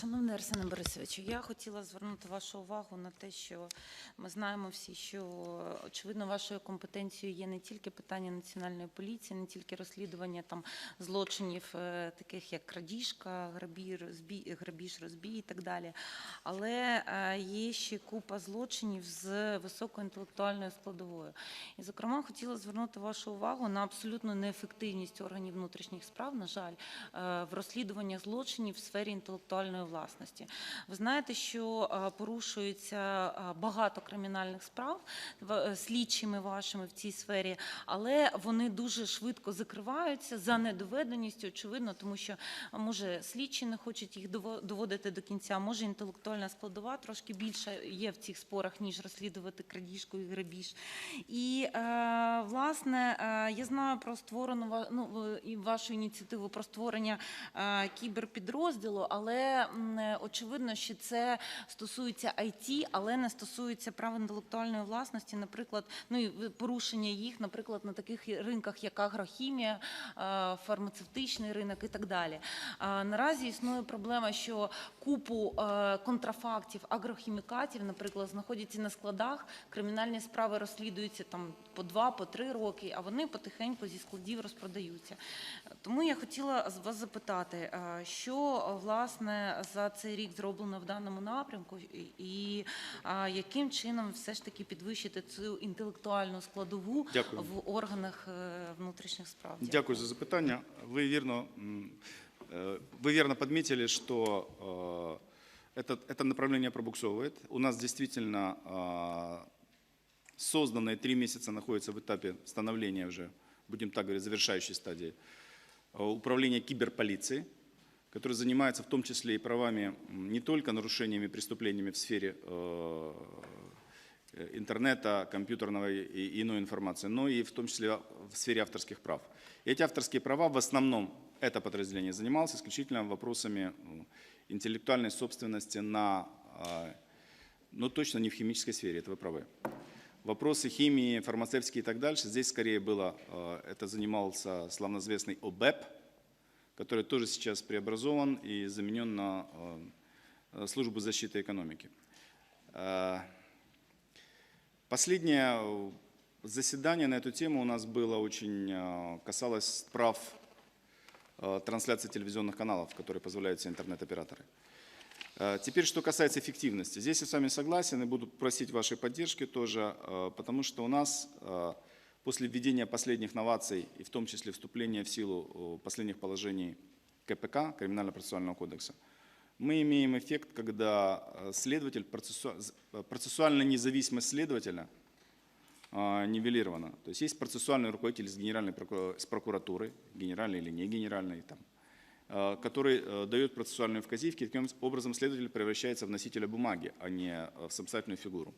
Шановний Арсене Борисовичу, я хотіла звернути вашу увагу на те, що ми знаємо всі, що очевидно вашою компетенцією є не тільки питання національної поліції, не тільки розслідування там злочинів, е, таких як крадіжка, грабіж, розбій, і так далі, але е, є ще купа злочинів з високою інтелектуальною складовою. І, зокрема, хотіла звернути вашу увагу на абсолютну неефективність органів внутрішніх справ, на жаль, е, в розслідуваннях злочинів в сфері інтелектуальної власності. Ви знаєте, що е, порушується е, багато кримінальних справ е, слідчими вашими в цій сфері, але вони дуже швидко закриваються за недоведеністю, очевидно, тому що може слідчі не хочуть їх дово- доводити до кінця, може інтелектуальна складова трошки більше є в цих спорах, ніж розслідувати крадіжку і грабіж. І власне я знаю про створену ну, і вашу ініціативу про створення кіберпідрозділу, але очевидно, що це стосується IT, але не стосується прав інтелектуальної власності, наприклад, ну і порушення їх, наприклад, на таких ринках, як агрохімія, е, фармацевтичний ринок і так далі. Наразі існує проблема, що купу е, контрафактів агрохімікатів, наприклад, знаходяться на складах. Кримінальні справи розслідуються там по два, по три роки, а вони потихеньку зі складів розпродаються. Тому я хотіла вас запитати, е, що е, власне за цей рік зроблено в даному напрямку, і- і е, яким чином все ж таки підвищити цю інтелектуальну складову Дякую. в органах е, внутрішніх справ? Дякую за запитання. Ви вірно, м, е, ви вірно подметили, что э, это, это направление пробуксовывает. У нас действительно э, созданные три месяца находится в этапе становления уже, будем так говорить, завершающей стадии, э, управление Которое занимается в том числе и правами не только нарушениями, преступлениями в сфере э, э, интернета, компьютерного и- иной информации, но и в том числе в сфере авторских прав. И эти авторские права в основном это подразделение занималось исключительно вопросами интеллектуальной собственности на, э, ну точно не в химической сфере, это вы правы. Вопросы химии, фармацевтские и так дальше, здесь скорее было, это занимался славноизвестный ОБЭП, который тоже сейчас преобразован и заменен на э, службу защиты экономики. Э, Последнее э, заседание на эту тему у нас было очень, э, касалось прав э, трансляции телевизионных каналов, которые позволяют себе интернет-операторы. Э, Теперь, что касается эффективности. Здесь я с вами согласен и буду просить вашей поддержки тоже, э, потому что у нас э, после введения последних новаций, и в том числе вступления в силу э, последних положений КПК, Криминально-процессуального кодекса, мы имеем эффект, когда э, следователь, э, процессуально независимость следователя а, нивелирована. То есть есть процессуальный руководитель с генеральной с прокуратуры, генеральной или не генеральной, там, э, который э, дает процессуальные вказивки, таким образом следователь превращается в носителя бумаги, а не э, в самостоятельную фигуру.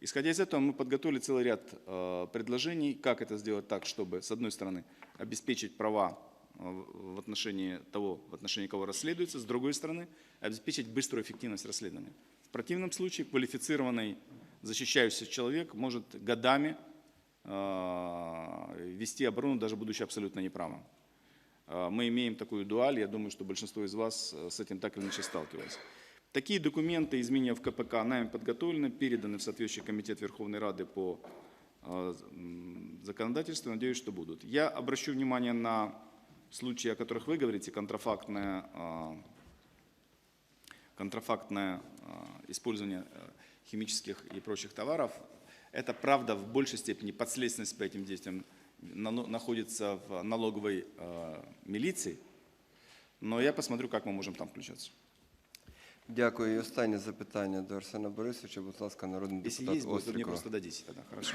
Исходя из этого, мы подготовили целый ряд э, предложений, как это сделать так, чтобы, с одной стороны, обеспечить права э, в отношении того, в отношении кого расследуется, с другой стороны, обеспечить быструю эффективность расследования. В противном случае квалифицированный защищающийся человек может годами э, вести оборону, даже будучи абсолютно неправым. Мы имеем такую дуаль, я думаю, что большинство из вас с этим так или иначе сталкивалось. Такие документы, изменения в КПК, нами подготовлены, переданы в соответствующий комитет Верховной Рады по м, законодательству, надеюсь, что будут. Я обращу внимание на случаи, о которых вы говорите, контрафактное, э, контрафактное э, использование э, химических и прочих товаров. Это, правда, в большей степени подследственность по этим действиям находится в налоговой милиции, но я посмотрю, как мы можем там включаться. Дякую. І останнє запитання до Арсена Борисовича. Будь ласка, народний Если депутат есть, будет, вы мне Острікова. просто дадите тогда, хорошо?